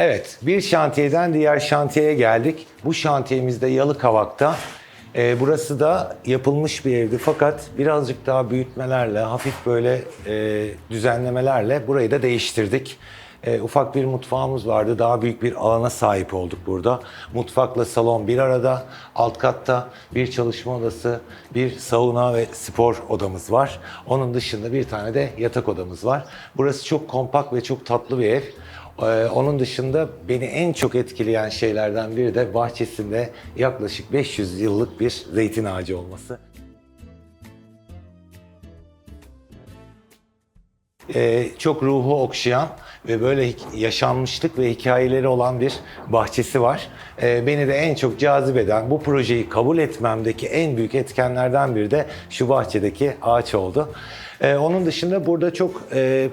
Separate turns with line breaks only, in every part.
Evet, bir şantiyeden diğer şantiyeye geldik. Bu şantiyemizde Yalıkavak'ta. Ee, burası da yapılmış bir evdi fakat birazcık daha büyütmelerle, hafif böyle e, düzenlemelerle burayı da değiştirdik. Ee, ufak bir mutfağımız vardı. Daha büyük bir alana sahip olduk burada. Mutfakla salon bir arada. Alt katta bir çalışma odası, bir sauna ve spor odamız var. Onun dışında bir tane de yatak odamız var. Burası çok kompakt ve çok tatlı bir ev. Ee, onun dışında beni en çok etkileyen şeylerden biri de bahçesinde yaklaşık 500 yıllık bir zeytin ağacı olması. Ee, çok ruhu okşayan ve böyle yaşanmışlık ve hikayeleri olan bir bahçesi var. Ee, beni de en çok cazip eden bu projeyi kabul etmemdeki en büyük etkenlerden biri de şu bahçedeki ağaç oldu. Ee, onun dışında burada çok e,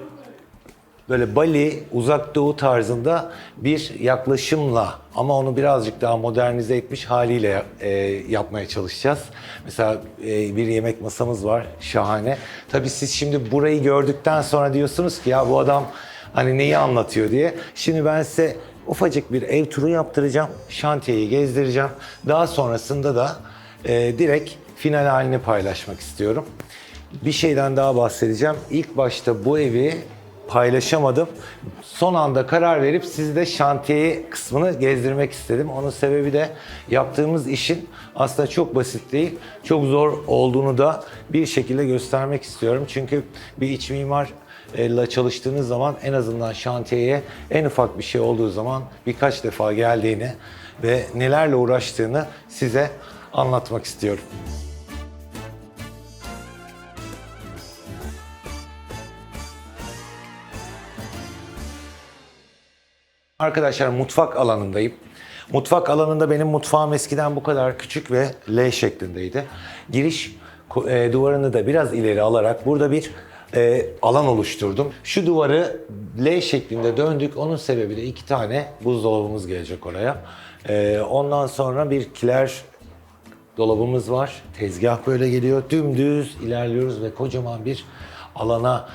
böyle Bali, uzak doğu tarzında bir yaklaşımla ama onu birazcık daha modernize etmiş haliyle e, yapmaya çalışacağız. Mesela e, bir yemek masamız var, şahane. Tabii siz şimdi burayı gördükten sonra diyorsunuz ki ya bu adam hani neyi anlatıyor diye. Şimdi ben size ufacık bir ev turu yaptıracağım, şantiyeyi gezdireceğim. Daha sonrasında da e, direkt final halini paylaşmak istiyorum. Bir şeyden daha bahsedeceğim. İlk başta bu evi paylaşamadım. Son anda karar verip sizi de şantiye kısmını gezdirmek istedim. Onun sebebi de yaptığımız işin aslında çok basit değil, çok zor olduğunu da bir şekilde göstermek istiyorum. Çünkü bir iç mimar ile çalıştığınız zaman en azından şantiyeye en ufak bir şey olduğu zaman birkaç defa geldiğini ve nelerle uğraştığını size anlatmak istiyorum. Arkadaşlar mutfak alanındayım. Mutfak alanında benim mutfağım eskiden bu kadar küçük ve L şeklindeydi. Giriş e, duvarını da biraz ileri alarak burada bir e, alan oluşturdum. Şu duvarı L şeklinde döndük. Onun sebebi de iki tane buzdolabımız gelecek oraya. E, ondan sonra bir kiler dolabımız var. Tezgah böyle geliyor. Dümdüz ilerliyoruz ve kocaman bir alana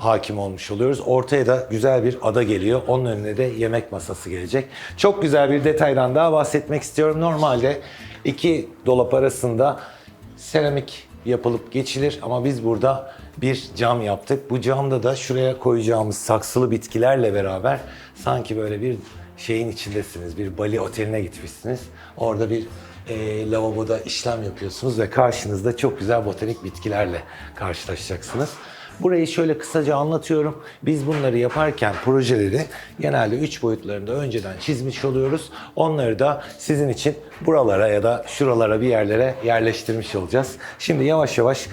hakim olmuş oluyoruz. Ortaya da güzel bir ada geliyor. Onun önüne de yemek masası gelecek. Çok güzel bir detaydan daha bahsetmek istiyorum. Normalde iki dolap arasında seramik yapılıp geçilir ama biz burada bir cam yaptık. Bu camda da şuraya koyacağımız saksılı bitkilerle beraber sanki böyle bir şeyin içindesiniz. Bir Bali oteline gitmişsiniz. Orada bir e, lavaboda işlem yapıyorsunuz ve karşınızda çok güzel botanik bitkilerle karşılaşacaksınız. Burayı şöyle kısaca anlatıyorum. Biz bunları yaparken projeleri genelde 3 boyutlarında önceden çizmiş oluyoruz. Onları da sizin için buralara ya da şuralara bir yerlere yerleştirmiş olacağız. Şimdi yavaş yavaş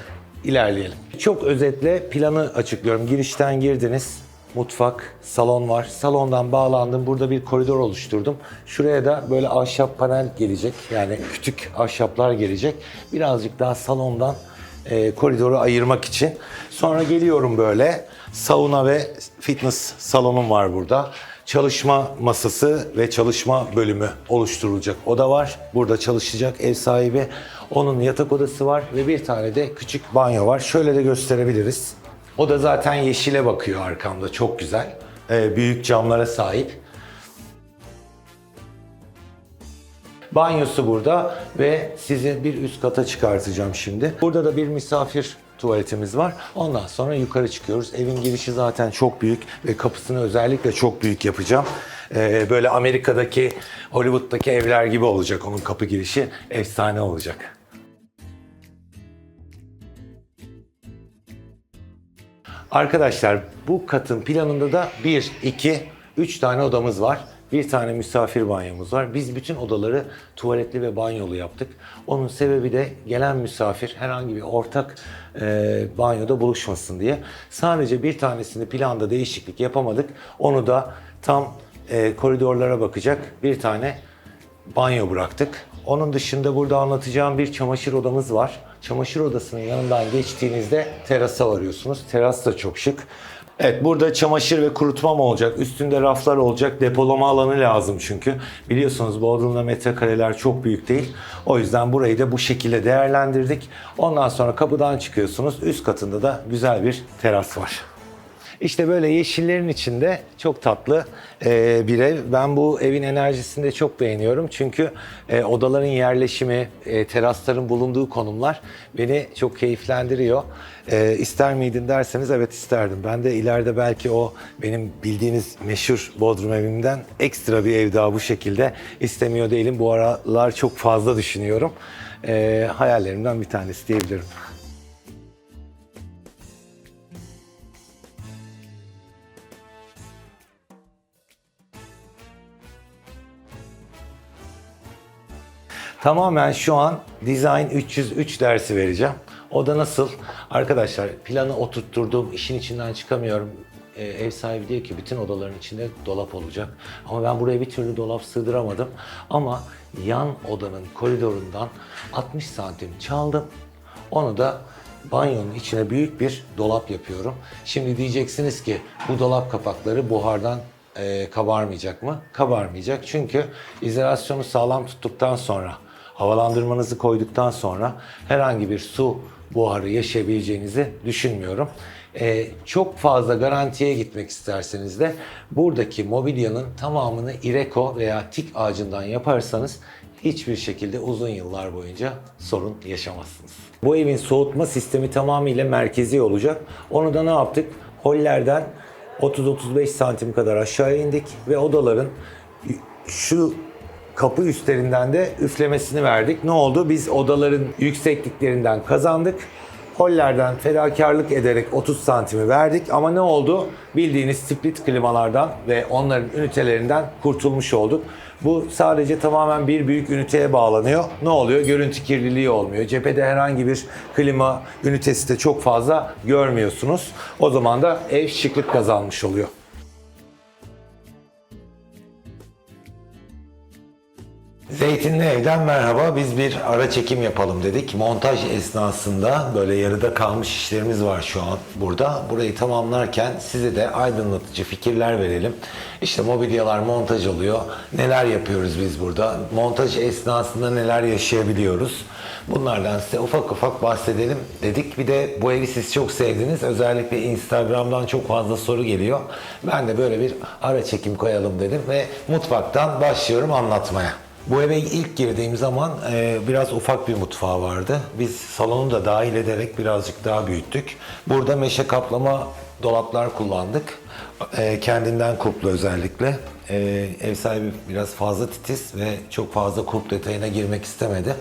ilerleyelim. Çok özetle planı açıklıyorum. Girişten girdiniz. Mutfak, salon var. Salondan bağlandım. Burada bir koridor oluşturdum. Şuraya da böyle ahşap panel gelecek. Yani küçük ahşaplar gelecek. Birazcık daha salondan e, koridoru ayırmak için. Sonra geliyorum böyle. Sauna ve fitness salonum var burada. Çalışma masası ve çalışma bölümü oluşturulacak oda var. Burada çalışacak ev sahibi. Onun yatak odası var ve bir tane de küçük banyo var. Şöyle de gösterebiliriz. O da zaten yeşile bakıyor arkamda. Çok güzel. Ee, büyük camlara sahip. Banyosu burada ve sizi bir üst kata çıkartacağım şimdi. Burada da bir misafir tuvaletimiz var. Ondan sonra yukarı çıkıyoruz. Evin girişi zaten çok büyük ve kapısını özellikle çok büyük yapacağım. Ee, böyle Amerika'daki, Hollywood'daki evler gibi olacak onun kapı girişi. Efsane olacak. Arkadaşlar bu katın planında da 1, 2, 3 tane odamız var. Bir tane misafir banyomuz var. Biz bütün odaları tuvaletli ve banyolu yaptık. Onun sebebi de gelen misafir herhangi bir ortak e, banyoda buluşmasın diye. Sadece bir tanesini planda değişiklik yapamadık. Onu da tam e, koridorlara bakacak bir tane banyo bıraktık. Onun dışında burada anlatacağım bir çamaşır odamız var. Çamaşır odasının yanından geçtiğinizde terasa varıyorsunuz. Teras da çok şık. Evet burada çamaşır ve kurutmam olacak. Üstünde raflar olacak. Depolama alanı lazım çünkü. Biliyorsunuz Bodrum'da metrekareler çok büyük değil. O yüzden burayı da bu şekilde değerlendirdik. Ondan sonra kapıdan çıkıyorsunuz. Üst katında da güzel bir teras var. İşte böyle yeşillerin içinde çok tatlı e, bir ev. Ben bu evin enerjisini de çok beğeniyorum. Çünkü e, odaların yerleşimi, e, terasların bulunduğu konumlar beni çok keyiflendiriyor. E, ister miydin derseniz evet isterdim. Ben de ileride belki o benim bildiğiniz meşhur Bodrum evimden ekstra bir ev daha bu şekilde istemiyor değilim. Bu aralar çok fazla düşünüyorum. E, hayallerimden bir tanesi diyebilirim. Tamamen şu an Design 303 dersi vereceğim. O da nasıl? Arkadaşlar planı oturtturdum, işin içinden çıkamıyorum. Ee, ev sahibi diyor ki bütün odaların içinde dolap olacak. Ama ben buraya bir türlü dolap sığdıramadım. Ama yan odanın koridorundan 60 santim çaldım. Onu da banyonun içine büyük bir dolap yapıyorum. Şimdi diyeceksiniz ki bu dolap kapakları buhardan e, kabarmayacak mı? Kabarmayacak. Çünkü izolasyonu sağlam tuttuktan sonra, havalandırmanızı koyduktan sonra herhangi bir su buharı yaşayabileceğinizi düşünmüyorum. E, çok fazla garantiye gitmek isterseniz de buradaki mobilyanın tamamını ireko veya tik ağacından yaparsanız hiçbir şekilde uzun yıllar boyunca sorun yaşamazsınız. Bu evin soğutma sistemi tamamıyla merkezi olacak. Onu da ne yaptık? Hollerden 30-35 santim kadar aşağıya indik ve odaların şu kapı üstlerinden de üflemesini verdik. Ne oldu? Biz odaların yüksekliklerinden kazandık. Hollerden fedakarlık ederek 30 santimi verdik ama ne oldu? Bildiğiniz split klimalardan ve onların ünitelerinden kurtulmuş olduk. Bu sadece tamamen bir büyük üniteye bağlanıyor. Ne oluyor? Görüntü kirliliği olmuyor. Cephede herhangi bir klima ünitesi de çok fazla görmüyorsunuz. O zaman da ev şıklık kazanmış oluyor. Zeytinli Ev'den merhaba. Biz bir ara çekim yapalım dedik. Montaj esnasında böyle yarıda kalmış işlerimiz var şu an burada. Burayı tamamlarken size de aydınlatıcı fikirler verelim. İşte mobilyalar montaj oluyor. Neler yapıyoruz biz burada? Montaj esnasında neler yaşayabiliyoruz? Bunlardan size ufak ufak bahsedelim dedik. Bir de bu evi siz çok sevdiniz. Özellikle Instagram'dan çok fazla soru geliyor. Ben de böyle bir ara çekim koyalım dedim ve mutfaktan başlıyorum anlatmaya. Bu eve ilk girdiğim zaman e, biraz ufak bir mutfağı vardı. Biz salonu da dahil ederek birazcık daha büyüttük. Burada meşe kaplama dolaplar kullandık. E, kendinden kuplu özellikle. E, ev sahibi biraz fazla titiz ve çok fazla kulp detayına girmek istemedi.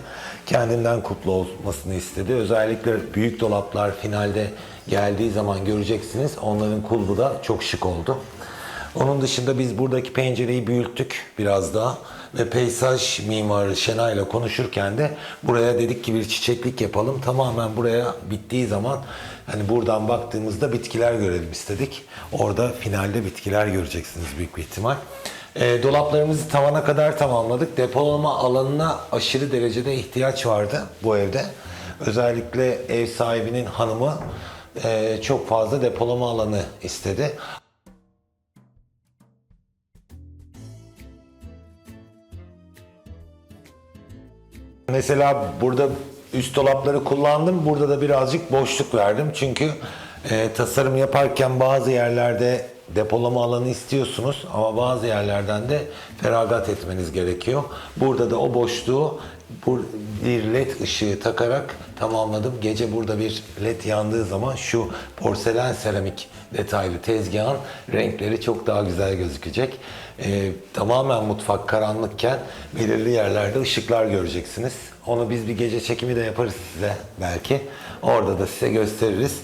Kendinden kuplu olmasını istedi. Özellikle büyük dolaplar finalde geldiği zaman göreceksiniz. Onların kulbu da çok şık oldu. Onun dışında biz buradaki pencereyi büyüttük biraz daha ve peyzaj mimarı Şenay ile konuşurken de buraya dedik ki bir çiçeklik yapalım. Tamamen buraya bittiği zaman hani buradan baktığımızda bitkiler görelim istedik. Orada finalde bitkiler göreceksiniz büyük bir ihtimal. E, dolaplarımızı tavana kadar tamamladık. Depolama alanına aşırı derecede ihtiyaç vardı bu evde. Özellikle ev sahibinin hanımı e, çok fazla depolama alanı istedi. Mesela burada üst dolapları kullandım. Burada da birazcık boşluk verdim. Çünkü e, tasarım yaparken bazı yerlerde depolama alanı istiyorsunuz ama bazı yerlerden de feragat etmeniz gerekiyor. Burada da o boşluğu bir led ışığı takarak tamamladım. Gece burada bir led yandığı zaman şu porselen seramik detaylı tezgahın renkleri çok daha güzel gözükecek. Ee, tamamen mutfak karanlıkken belirli yerlerde ışıklar göreceksiniz. Onu biz bir gece çekimi de yaparız size belki. Orada da size gösteririz.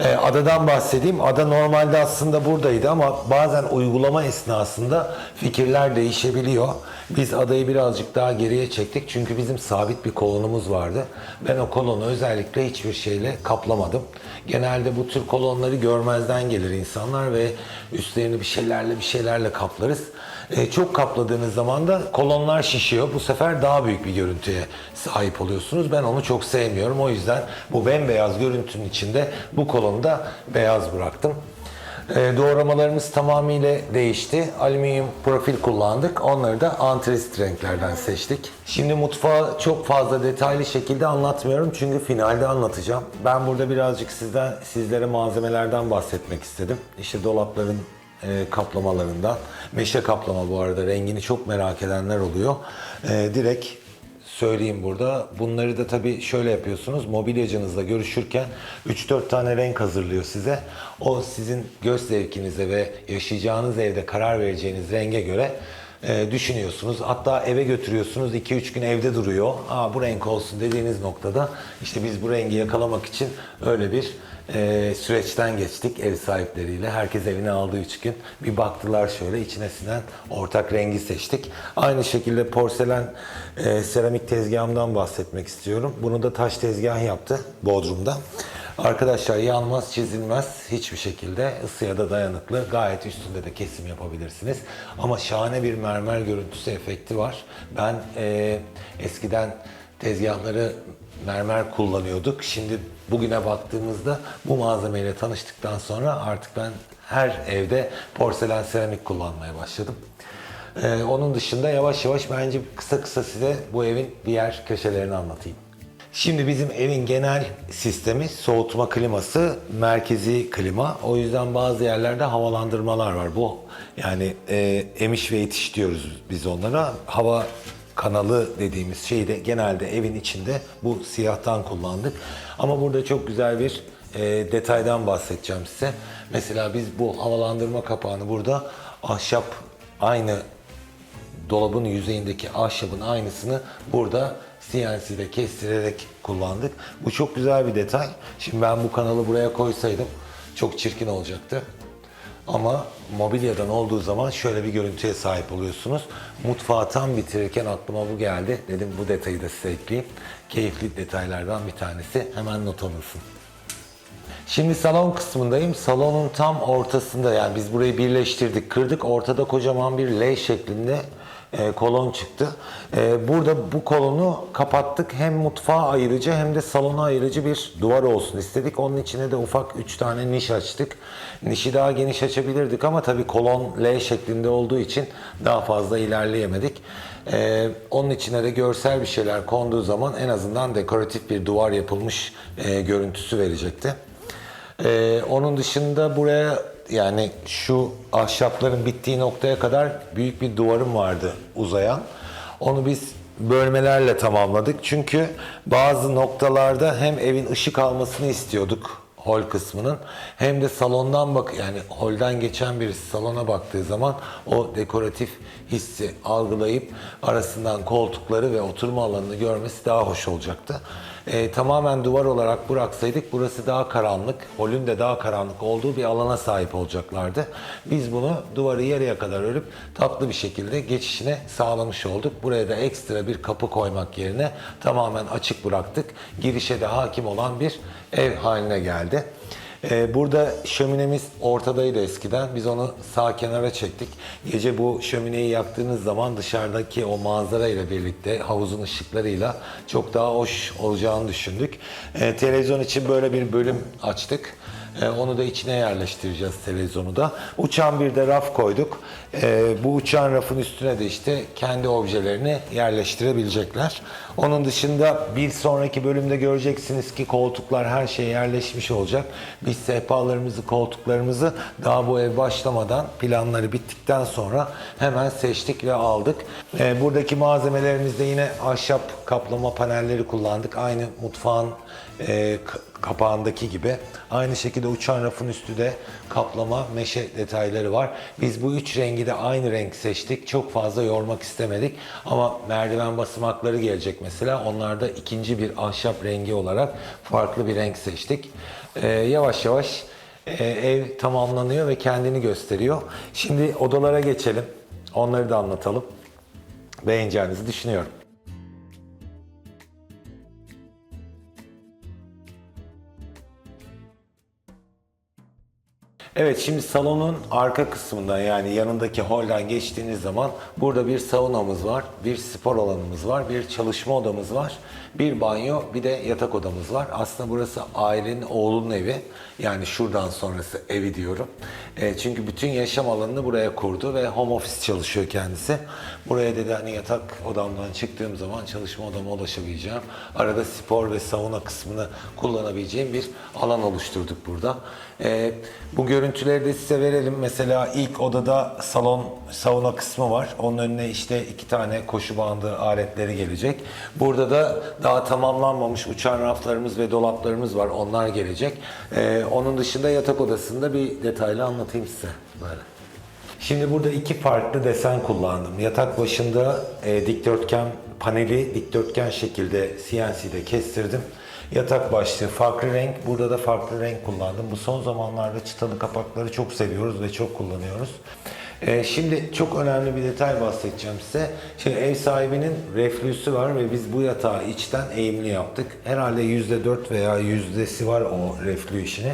Ee, adadan bahsedeyim. Ada normalde aslında buradaydı ama bazen uygulama esnasında fikirler değişebiliyor. Biz adayı birazcık daha geriye çektik çünkü bizim sabit bir kolonumuz vardı. Ben o kolonu özellikle hiçbir şeyle kaplamadım. Genelde bu tür kolonları görmezden gelir insanlar ve üstlerini bir şeylerle bir şeylerle kaplarız. Ee, çok kapladığınız zaman da kolonlar şişiyor. Bu sefer daha büyük bir görüntüye sahip oluyorsunuz. Ben onu çok sevmiyorum. O yüzden bu bembeyaz görüntünün içinde bu kolonu da beyaz bıraktım. E, doğramalarımız tamamıyla değişti. Alüminyum profil kullandık. Onları da antresit renklerden seçtik. Şimdi mutfağı çok fazla detaylı şekilde anlatmıyorum çünkü finalde anlatacağım. Ben burada birazcık sizden sizlere malzemelerden bahsetmek istedim. İşte dolapların e, kaplamalarından. Meşe kaplama bu arada rengini çok merak edenler oluyor. E, direkt söyleyeyim burada. Bunları da tabii şöyle yapıyorsunuz. Mobilyacınızla görüşürken 3-4 tane renk hazırlıyor size. O sizin göz zevkinize ve yaşayacağınız evde karar vereceğiniz renge göre e, düşünüyorsunuz. Hatta eve götürüyorsunuz. 2-3 gün evde duruyor. Aa bu renk olsun dediğiniz noktada işte biz bu rengi yakalamak için öyle bir e, süreçten geçtik ev sahipleriyle. Herkes evine aldığı üç gün. Bir baktılar şöyle içine sinen ortak rengi seçtik. Aynı şekilde porselen e, seramik tezgahımdan bahsetmek istiyorum. Bunu da taş tezgah yaptı Bodrum'da. Arkadaşlar yanmaz, çizilmez hiçbir şekilde ısıya da dayanıklı. Gayet üstünde de kesim yapabilirsiniz. Ama şahane bir mermer görüntüsü efekti var. Ben e, eskiden tezgahları mermer kullanıyorduk. Şimdi bugüne baktığımızda bu malzemeyle tanıştıktan sonra artık ben her evde porselen seramik kullanmaya başladım. Ee, onun dışında yavaş yavaş bence kısa kısa size bu evin diğer köşelerini anlatayım. Şimdi bizim evin genel sistemi soğutma kliması, merkezi klima. O yüzden bazı yerlerde havalandırmalar var. Bu yani e, emiş ve itiş diyoruz biz onlara. Hava kanalı dediğimiz şeyi de genelde evin içinde bu siyahtan kullandık. Ama burada çok güzel bir e, detaydan bahsedeceğim size. Mesela biz bu havalandırma kapağını burada ahşap aynı dolabın yüzeyindeki ahşabın aynısını burada CNC'de kestirerek kullandık. Bu çok güzel bir detay. Şimdi ben bu kanalı buraya koysaydım çok çirkin olacaktı. Ama mobilyadan olduğu zaman şöyle bir görüntüye sahip oluyorsunuz. Mutfağı tam bitirirken aklıma bu geldi. Dedim bu detayı da size ekleyeyim. Keyifli detaylardan bir tanesi. Hemen not alınsın. Şimdi salon kısmındayım. Salonun tam ortasında yani biz burayı birleştirdik, kırdık. Ortada kocaman bir L şeklinde e, kolon çıktı. E, burada bu kolonu kapattık. Hem mutfağa ayırıcı hem de salona ayırıcı bir duvar olsun istedik. Onun içine de ufak 3 tane niş açtık. Nişi daha geniş açabilirdik ama tabii kolon L şeklinde olduğu için daha fazla ilerleyemedik. E, onun içine de görsel bir şeyler konduğu zaman en azından dekoratif bir duvar yapılmış e, görüntüsü verecekti. Ee, onun dışında buraya yani şu ahşapların bittiği noktaya kadar büyük bir duvarım vardı uzayan. Onu biz bölmelerle tamamladık. Çünkü bazı noktalarda hem evin ışık almasını istiyorduk hol kısmının hem de salondan bak yani holden geçen birisi salona baktığı zaman o dekoratif hissi algılayıp arasından koltukları ve oturma alanını görmesi daha hoş olacaktı. Ee, tamamen duvar olarak bıraksaydık burası daha karanlık, holün de daha karanlık olduğu bir alana sahip olacaklardı. Biz bunu duvarı yarıya kadar örüp tatlı bir şekilde geçişine sağlamış olduk. Buraya da ekstra bir kapı koymak yerine tamamen açık bıraktık. Girişe de hakim olan bir ev haline geldi. Ee, burada şöminemiz ortadaydı eskiden. Biz onu sağ kenara çektik. Gece bu şömineyi yaktığınız zaman dışarıdaki o manzara ile birlikte havuzun ışıklarıyla çok daha hoş olacağını düşündük. Ee, televizyon için böyle bir bölüm açtık. Ee, onu da içine yerleştireceğiz televizyonu da. Uçan bir de raf koyduk. Ee, bu uçan rafın üstüne de işte kendi objelerini yerleştirebilecekler. Onun dışında bir sonraki bölümde göreceksiniz ki koltuklar her şey yerleşmiş olacak. Biz sehpalarımızı, koltuklarımızı daha bu ev başlamadan planları bittikten sonra hemen seçtik ve aldık. Ee, buradaki malzemelerimizde yine ahşap kaplama panelleri kullandık. Aynı mutfağın e, kapağındaki gibi. Aynı şekilde uçan rafın üstü de kaplama meşe detayları var. Biz bu üç rengi de aynı renk seçtik. Çok fazla yormak istemedik. Ama merdiven basamakları gelecek mesela. Onlarda ikinci bir ahşap rengi olarak farklı bir renk seçtik. Ee, yavaş yavaş e, ev tamamlanıyor ve kendini gösteriyor. Şimdi odalara geçelim. Onları da anlatalım. Beğeneceğinizi düşünüyorum. Evet şimdi salonun arka kısmından yani yanındaki holden geçtiğiniz zaman burada bir saunamız var, bir spor alanımız var, bir çalışma odamız var, bir banyo, bir de yatak odamız var. Aslında burası ailenin oğlunun evi. Yani şuradan sonrası evi diyorum. E, çünkü bütün yaşam alanını buraya kurdu ve home office çalışıyor kendisi. Buraya dedi hani yatak odamdan çıktığım zaman çalışma odama ulaşabileceğim. Arada spor ve sauna kısmını kullanabileceğim bir alan oluşturduk burada. E, bu görüntüleri de size verelim. Mesela ilk odada salon sauna kısmı var. Onun önüne işte iki tane koşu bandı aletleri gelecek. Burada da daha tamamlanmamış uçan raflarımız ve dolaplarımız var. Onlar gelecek. E, onun dışında yatak odasında bir detaylı anlatayım size. Böyle. Şimdi burada iki farklı desen kullandım. Yatak başında e, dikdörtgen paneli dikdörtgen şekilde CNC'de kestirdim. Yatak başlığı farklı renk. Burada da farklı renk kullandım. Bu son zamanlarda çıtalı kapakları çok seviyoruz ve çok kullanıyoruz. E, şimdi çok önemli bir detay bahsedeceğim size. Şimdi ev sahibinin reflüsü var ve biz bu yatağı içten eğimli yaptık. Herhalde %4 veya yüzdesi var o reflü işini.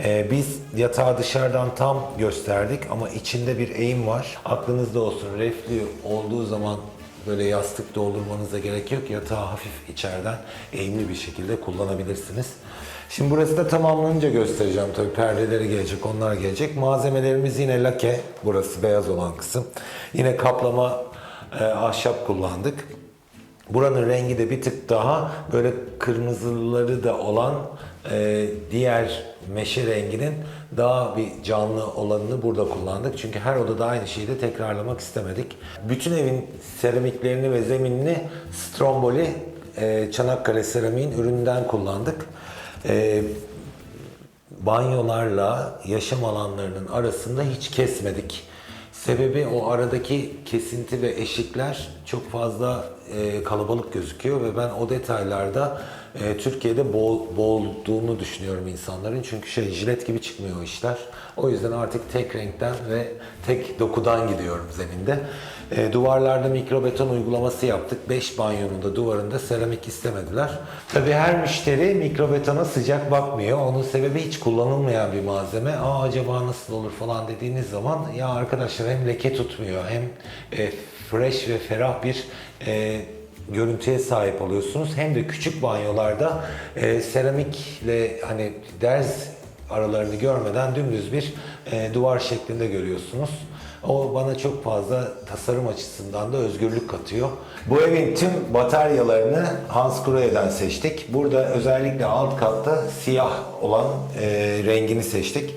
Ee, biz yatağı dışarıdan tam gösterdik ama içinde bir eğim var. Aklınızda olsun reflü olduğu zaman böyle yastık doldurmanıza gerek yok. Yatağı hafif içeriden eğimli bir şekilde kullanabilirsiniz. Şimdi burası da tamamlanınca göstereceğim tabii perdeleri gelecek, onlar gelecek. Malzemelerimiz yine lake, burası beyaz olan kısım. Yine kaplama e, ahşap kullandık. Buranın rengi de bir tık daha böyle kırmızıları da olan e, diğer meşe renginin daha bir canlı olanını burada kullandık. Çünkü her odada aynı şeyi de tekrarlamak istemedik. Bütün evin seramiklerini ve zeminini Stromboli e, Çanakkale seramiğin ürününden kullandık. E, banyolarla yaşam alanlarının arasında hiç kesmedik. Sebebi o aradaki kesinti ve eşikler çok fazla e, kalabalık gözüküyor ve ben o detaylarda e, Türkiye'de bol bolduğunu düşünüyorum insanların. Çünkü şey jilet gibi çıkmıyor işler. O yüzden artık tek renkten ve tek dokudan gidiyorum zeminde. E, duvarlarda mikrobeton uygulaması yaptık. 5 banyonun da duvarında seramik istemediler. Tabii her müşteri mikrobetona sıcak bakmıyor. Onun sebebi hiç kullanılmayan bir malzeme. Aa acaba nasıl olur falan dediğiniz zaman ya arkadaşlar hem leke tutmuyor hem e, fresh ve ferah bir e, görüntüye sahip oluyorsunuz. Hem de küçük banyolarda e, seramikle hani derz aralarını görmeden dümdüz bir e, duvar şeklinde görüyorsunuz. O bana çok fazla tasarım açısından da özgürlük katıyor. Bu evin tüm bataryalarını Hans Krohe'den seçtik. Burada özellikle alt katta siyah olan e, rengini seçtik.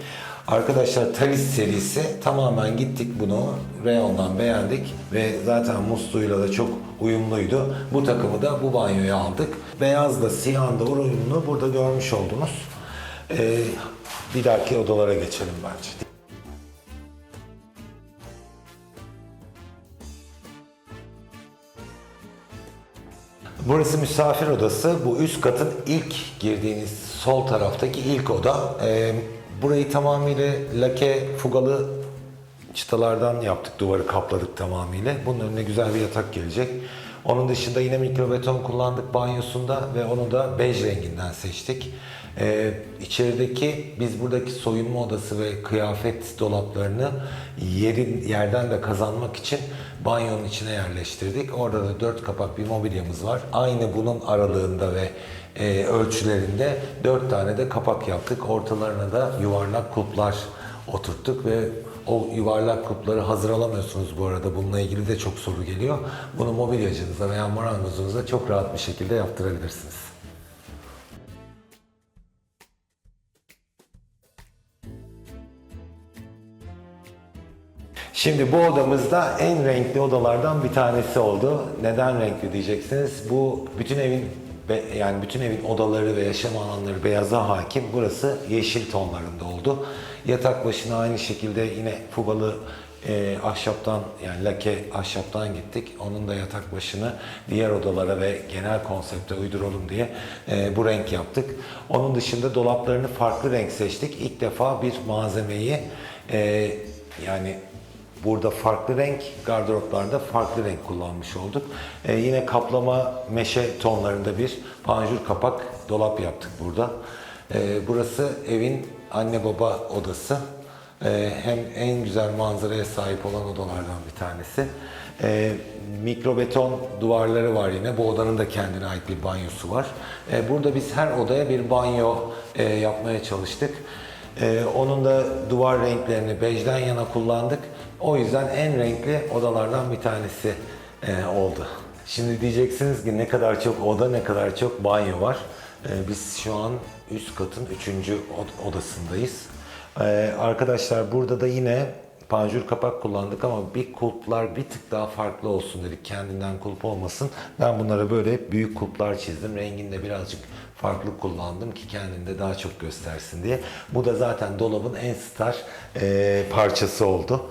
Arkadaşlar Talis serisi tamamen gittik bunu reyondan beğendik ve zaten musluğuyla da çok uyumluydu. Bu takımı da bu banyoya aldık. Beyazla siyahın da uyumlu burada görmüş oldunuz. Ee, bir dahaki odalara geçelim bence. Burası misafir odası. Bu üst katın ilk girdiğiniz sol taraftaki ilk oda. Ee, burayı tamamıyla lake fugalı çıtalardan yaptık. Duvarı kapladık tamamıyla. Bunun önüne güzel bir yatak gelecek. Onun dışında yine mikrobeton kullandık banyosunda ve onu da bej renginden seçtik. Ee, içerideki biz buradaki soyunma odası ve kıyafet dolaplarını yerin yerden de kazanmak için banyonun içine yerleştirdik. Orada da dört kapak bir mobilyamız var. Aynı bunun aralığında ve e, ölçülerinde dört tane de kapak yaptık. Ortalarına da yuvarlak kulplar oturttuk ve o yuvarlak kupları hazır alamıyorsunuz bu arada. Bununla ilgili de çok soru geliyor. Bunu mobilyacınıza veya marangozunuza çok rahat bir şekilde yaptırabilirsiniz. Şimdi bu odamızda en renkli odalardan bir tanesi oldu. Neden renkli diyeceksiniz? Bu bütün evin yani bütün evin odaları ve yaşam alanları beyaza hakim. Burası yeşil tonlarında oldu. Yatak başına aynı şekilde yine fugalı e, ahşaptan yani lake ahşaptan gittik. Onun da yatak başını diğer odalara ve genel konsepte uyduralım diye e, bu renk yaptık. Onun dışında dolaplarını farklı renk seçtik. İlk defa bir malzemeyi e, yani Burada farklı renk, gardıroplarda farklı renk kullanmış olduk. Ee, yine kaplama meşe tonlarında bir panjur kapak dolap yaptık burada. Ee, burası evin anne baba odası. Ee, hem en güzel manzaraya sahip olan odalardan bir tanesi. Ee, mikrobeton duvarları var yine. Bu odanın da kendine ait bir banyosu var. Ee, burada biz her odaya bir banyo e, yapmaya çalıştık. Ee, onun da duvar renklerini bejden yana kullandık. O yüzden en renkli odalardan bir tanesi e, oldu. Şimdi diyeceksiniz ki ne kadar çok oda ne kadar çok banyo var. Ee, biz şu an üst katın 3. odasındayız. Ee, arkadaşlar burada da yine panjur kapak kullandık ama bir kulplar bir tık daha farklı olsun dedik. Kendinden kulp olmasın. Ben bunlara böyle büyük kulplar çizdim. Renginde birazcık farklı kullandım ki kendinde daha çok göstersin diye. Bu da zaten dolabın en star e, parçası oldu.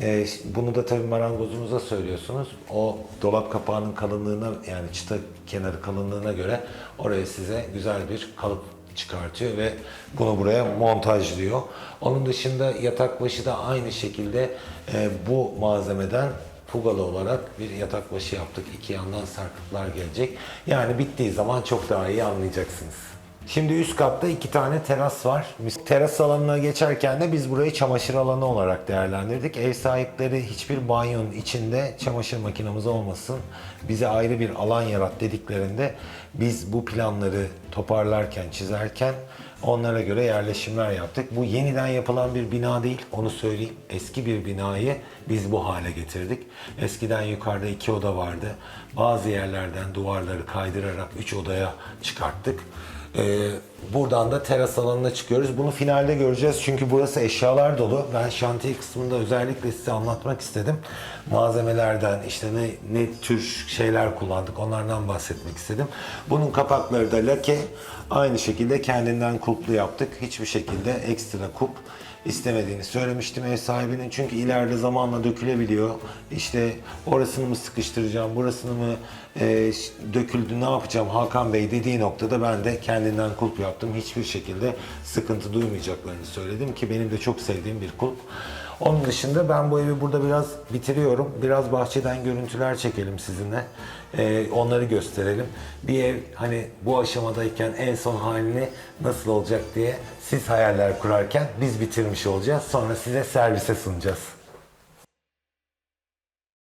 E, bunu da tabii marangozumuza söylüyorsunuz. O dolap kapağının kalınlığına yani çıta kenarı kalınlığına göre oraya size güzel bir kalıp çıkartıyor ve bunu buraya montajlıyor. Onun dışında yatak başı da aynı şekilde e, bu malzemeden fugalı olarak bir yatak başı yaptık. İki yandan sarkıtlar gelecek. Yani bittiği zaman çok daha iyi anlayacaksınız. Şimdi üst katta iki tane teras var. Biz teras alanına geçerken de biz burayı çamaşır alanı olarak değerlendirdik. Ev sahipleri hiçbir banyonun içinde çamaşır makinamız olmasın, bize ayrı bir alan yarat dediklerinde biz bu planları toparlarken, çizerken onlara göre yerleşimler yaptık. Bu yeniden yapılan bir bina değil, onu söyleyeyim. Eski bir binayı biz bu hale getirdik. Eskiden yukarıda iki oda vardı. Bazı yerlerden duvarları kaydırarak üç odaya çıkarttık. Ee, buradan da teras alanına çıkıyoruz. Bunu finalde göreceğiz çünkü burası eşyalar dolu. Ben şantiye kısmında özellikle size anlatmak istedim. Malzemelerden işte ne, ne tür şeyler kullandık onlardan bahsetmek istedim. Bunun kapakları da lake. Aynı şekilde kendinden kulplu yaptık. Hiçbir şekilde ekstra kup istemediğini söylemiştim ev sahibinin. Çünkü ileride zamanla dökülebiliyor. İşte orasını mı sıkıştıracağım, burasını mı e, döküldü ne yapacağım Hakan Bey dediği noktada ben de kendinden kulp yaptım. Hiçbir şekilde sıkıntı duymayacaklarını söyledim ki benim de çok sevdiğim bir kulp. Onun dışında ben bu evi burada biraz bitiriyorum. Biraz bahçeden görüntüler çekelim sizinle. Ee, onları gösterelim. Bir ev hani bu aşamadayken en son halini nasıl olacak diye siz hayaller kurarken biz bitirmiş olacağız. Sonra size servise sunacağız.